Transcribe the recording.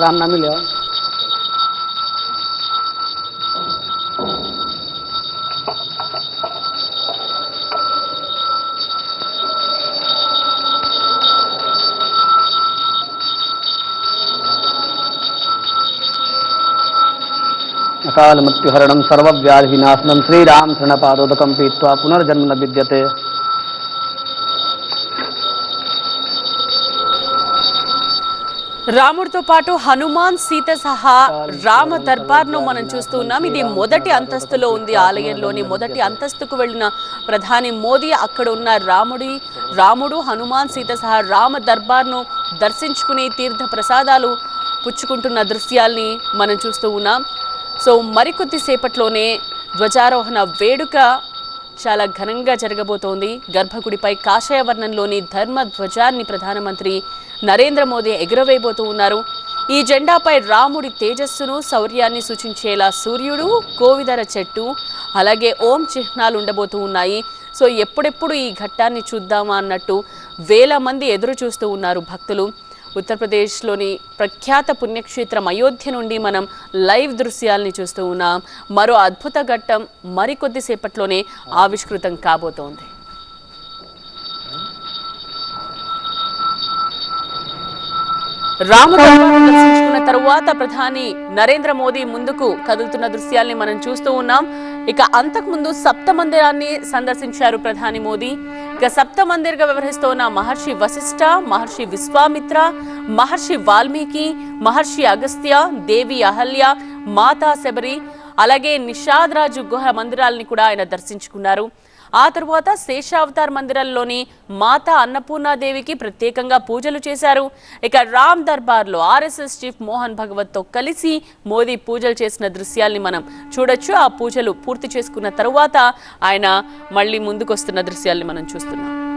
राम नाम ले अकाल मृत्युहरण सर्व्याधिनाशनम श्रीराम शरण पीता पुनर्जन्म न विद्यते। రాముడితో పాటు హనుమాన్ సీత సహా రామ దర్బార్ను మనం చూస్తూ ఉన్నాం. ఇది మొదటి అంతస్తులో ఉంది ఆలయంలోని మొదటి అంతస్తుకు వెళ్ళిన ప్రధాని మోదీ అక్కడ ఉన్న రాముడి రాముడు హనుమాన్ సీత సహా రామ దర్బార్ను దర్శించుకుని తీర్థ ప్రసాదాలు పుచ్చుకుంటున్న దృశ్యాల్ని మనం చూస్తూ ఉన్నాం. సో మరికొద్ది సేపట్లోనే ధ్వజారోహణ వేడుక చాలా ఘనంగా జరగబోతోంది. గర్భగుడిపై కాషాయ వర్ణంలోని ధర్మ ధ్వజాన్ని ప్రధానమంత్రి నరేంద్ర మోదీ ఎగురవేయబోతూ ఉన్నారు. ఈ జెండాపై రాముడి తేజస్సును శౌర్యాన్ని సూచించేలా సూర్యుడు కోవిదర చెట్టు అలాగే ఓం చిహ్నాలు ఉండబోతూ ఉన్నాయి. సో ఎప్పుడెప్పుడు ఈ ఘట్టాన్ని చూద్దామా అన్నట్టు వేల మంది ఎదురు చూస్తూ ఉన్నారు భక్తులు. ఉత్తరప్రదేశ్లోని ప్రఖ్యాత పుణ్యక్షేత్రం అయోధ్య నుండి మనం లైవ్ దృశ్యాల్ని చూస్తూ ఉన్నాం. మరో అద్భుత ఘట్టం మరికొద్దిసేపట్లోనే ఆవిష్కృతం కాబోతోంది. రామదర్బార్ను దర్శించుకున్న తరువాత ప్రధాని నరేంద్ర మోదీ ముందుకు కదులుతున్న దృశ్యాల్ని మనం చూస్తూ ఉన్నాం. ఇక అంతకుముందు సప్త మందిరాన్ని సందర్శించారు ప్రధాని మోదీ. ఇక సప్త మందిర్గా వ్యవహరిస్తున్న మహర్షి వశిష్ఠ మహర్షి విశ్వామిత్ర మహర్షి వాల్మీకి మహర్షి అగస్త్య దేవి అహల్య మాతా శబరి అలాగే నిషాద్రాజు గుహ మందిరాల్ని కూడా ఆయన దర్శించుకున్నారు. ఆ తరువాత శేషావతార్ మందిరంలోని మాతా అన్నపూర్ణాదేవికి ప్రత్యేకంగా పూజలు చేశారు. ఇక రామ్ దర్బార్లో ఆర్ఎస్ఎస్ చీఫ్ మోహన్ భగవత్తో కలిసి మోదీ పూజలు చేసిన దృశ్యాల్ని మనం చూడొచ్చు. ఆ పూజలు పూర్తి చేసుకున్న తరువాత ఆయన మళ్ళీ ముందుకొస్తున్న దృశ్యాల్ని మనం చూస్తున్నాం.